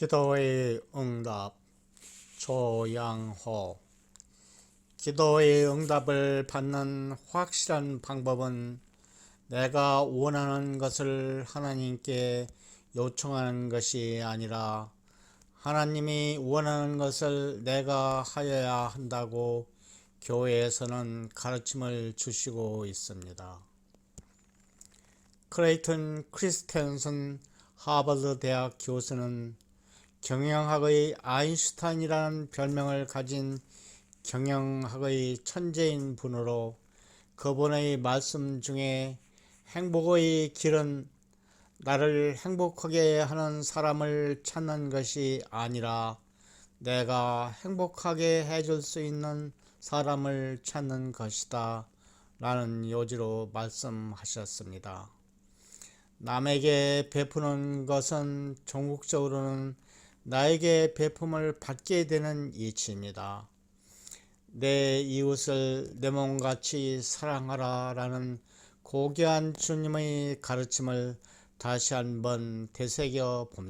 기도의 응답 조양호 기도의 응답을 받는 확실한 방법은 내가 원하는 것을 하나님께 요청하는 것이 아니라 하나님이 원하는 것을 내가 하여야 한다고 교회에서는 가르침을 주시고 있습니다. 크레이튼 크리스텐슨 하버드 대학 교수는 경영학의 아인슈타인이라는 별명을 가진 경영학의 천재인 분으로 그분의 말씀 중에 행복의 길은 나를 행복하게 하는 사람을 찾는 것이 아니라 내가 행복하게 해줄 수 있는 사람을 찾는 것이다. 라는 요지로 말씀하셨습니다. 남에게 베푸는 것은 종국적으로는 나에게 베품을 받게 되는 이치입니다. 내 이웃을 내 몸같이 사랑하라 라는 고귀한 주님의 가르침을 다시 한번 되새겨 봅니다.